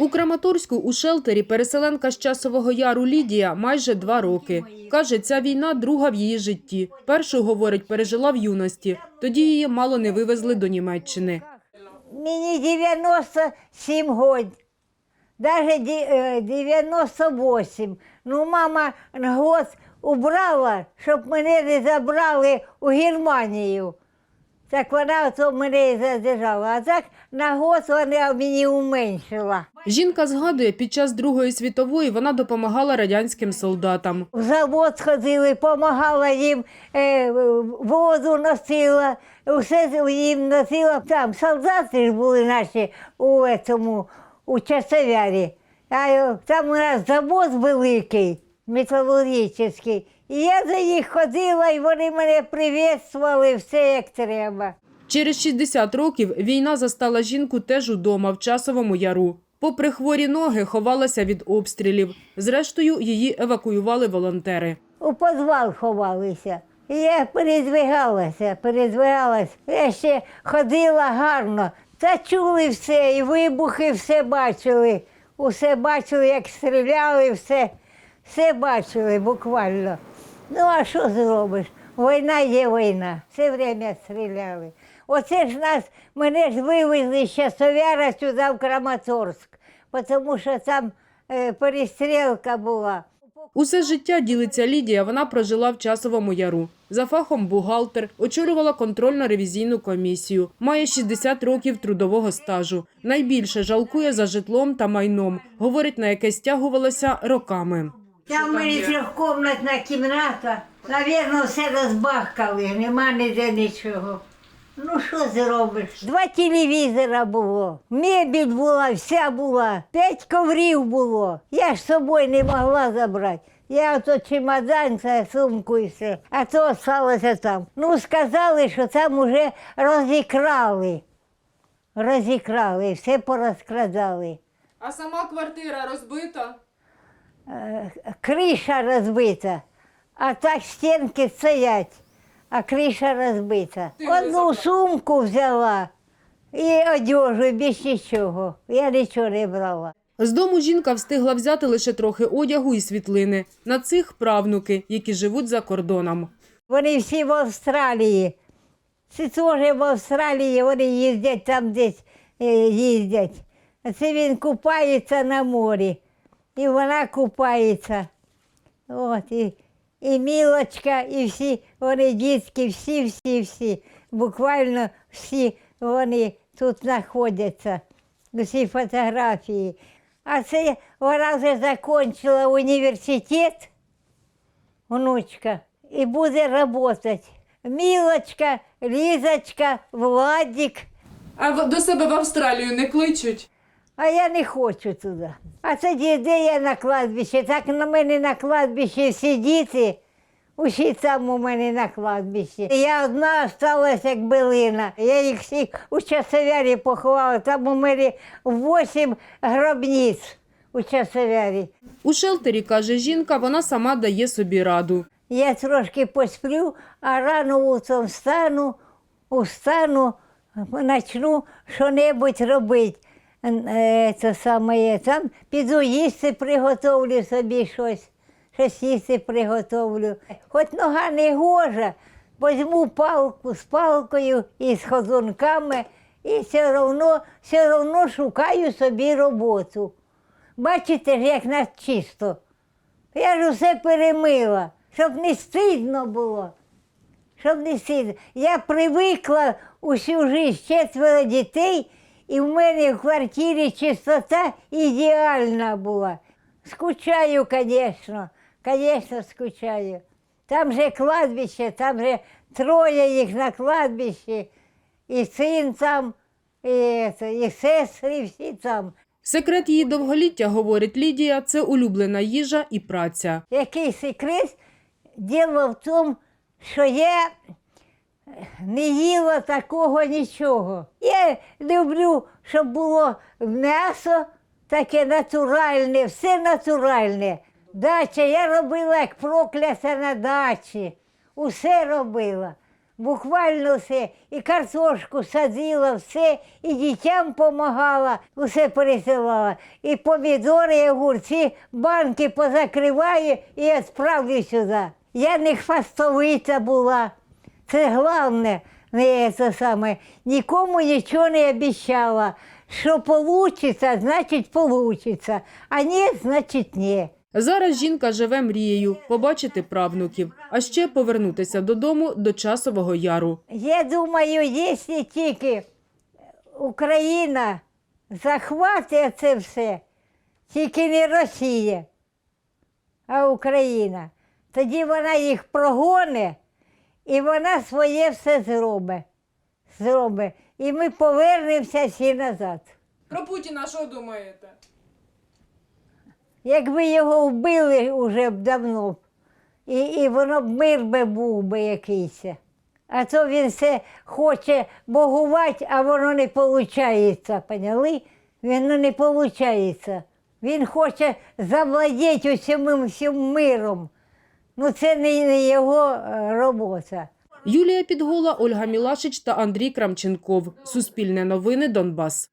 У Краматорську у шелтері переселенка з часового яру Лідія майже два роки. Каже, ця війна друга в її житті. Першу, говорить, пережила в юності. Тоді її мало не вивезли до Німеччини. Мені 97 год, даже ді- е, 98. Ну, мама год убрала, щоб мене не забрали у Германію. Так вона то мене і задержала. А так на год вона мені уменшила. Жінка згадує, під час Другої світової вона допомагала радянським солдатам. В завод ходили, допомагала їм, е, воду носила, все їм носила. Там солдати ж були наші у цьому, у часовярі. А е, там у нас завод великий, металургічний. І я за їх ходила, і вони мене привітствували, все як треба. Через 60 років війна застала жінку теж удома в часовому яру. Попри хворі ноги, ховалася від обстрілів. Зрештою, її евакуювали волонтери. У підвал ховалися. Я передвигалася, передвигалася. Я ще ходила гарно. Та чули все, і вибухи все бачили. Усе бачили, як стріляли, все, все бачили буквально. Ну, а що зробиш? Війна є війна. Все время стріляли. Оце ж нас, мене ж вивезли з Часовяра сюди в Краматорськ, тому що там е, перестрілка була. Усе життя ділиться Лідія. Вона прожила в часовому яру. За фахом бухгалтер, очолювала контрольно-ревізійну комісію. Має 60 років трудового стажу. Найбільше жалкує за житлом та майном. Говорить, на яке стягувалася роками. Там у мене трьохкомнатна кімната. Навірно, все розбахкали, нема ніде нічого. Ну що зробиш? Два телевізора було, мебіль була, вся була, п'ять коврів було. Я ж з собою не могла забрати. Я ото чемодан, це сумку і все, а то залишилося там. Ну, сказали, що там уже розікрали. Розікрали, все порозкрадали. А сама квартира розбита. Е, криша розбита, а так стінки стоять, а криша розбита. Одну сумку взяла і одежу, без нічого. Я нічого не брала. З дому жінка встигла взяти лише трохи одягу і світлини. На цих правнуки, які живуть за кордоном. Вони всі в Австралії. Це теж в Австралії, вони їздять там десь е, їздять. А це він купається на морі. І вона купається. От, і, і Мілочка, і всі вони дітки, всі, всі, всі. Буквально всі вони тут знаходяться. Всі фотографії. А це вона вже закінчила університет внучка, і буде працювати. Мілочка, Лізочка, Владик. А до себе в Австралію не кличуть? А я не хочу туди. А це де де я на кладбищі. Так на мене на кладбищі всі діти, усі там у мене на кладбищі. Я одна залишилася як билина. Я їх всіх у часовярі поховала. Там у мене вісім гробниць у часовярі. У шелтері, каже жінка, вона сама дає собі раду. Я трошки посплю, а рано утром встану, устану, почну що-небудь робити. Е, Це саме, там піду їсти, приготовлю собі щось, щось їсти приготовлю. Хоч нога не гожа, візьму палку з палкою і з ходунками, і все одно, все одно шукаю собі роботу. Бачите ж, як нас чисто. Я ж усе перемила, щоб не стидно було. Щоб не стидно. Я привикла усю життя четверо дітей, і в мене в квартирі чистота ідеальна була. Скучаю, звісно, звісно, скучаю. Там же кладбище, там же троє їх на кладбищі, і син там, і, і сестри всі там. Секрет її довголіття, говорить Лідія, це улюблена їжа і праця. Який секрет? Діло в тому, що я не їла такого нічого. Я люблю, щоб було м'ясо таке натуральне, все натуральне. Дача, я робила як проклята на дачі. Усе робила. буквально все. І картошку садила, все, і дітям допомагала, усе пересилала. І помідори, і огурці, банки позакриваю і відправлю сюди. Я не хвастовиця була. Це головне, не це саме. Нікому нічого не обіцяла. Що получиться, значить получиться, а ні, значить ні. Зараз жінка живе мрією побачити правнуків, а ще повернутися додому до часового яру. Я думаю, якщо тільки Україна захватить це все, тільки не Росія, а Україна, тоді вона їх прогоне і вона своє все зробить. зробить. І ми повернемося всі назад. Про Путіна що думаєте? Якби його вбили уже б давно, і, і воно б мир би був би якийсь. А то він все хоче богувати, а воно не виходить, поняли? Воно не виходить. Він хоче завладіти усім всім миром. Ну це не, його е, робота. Юлія Підгола, Ольга Мілашич та Андрій Крамченков. Суспільне новини Донбас.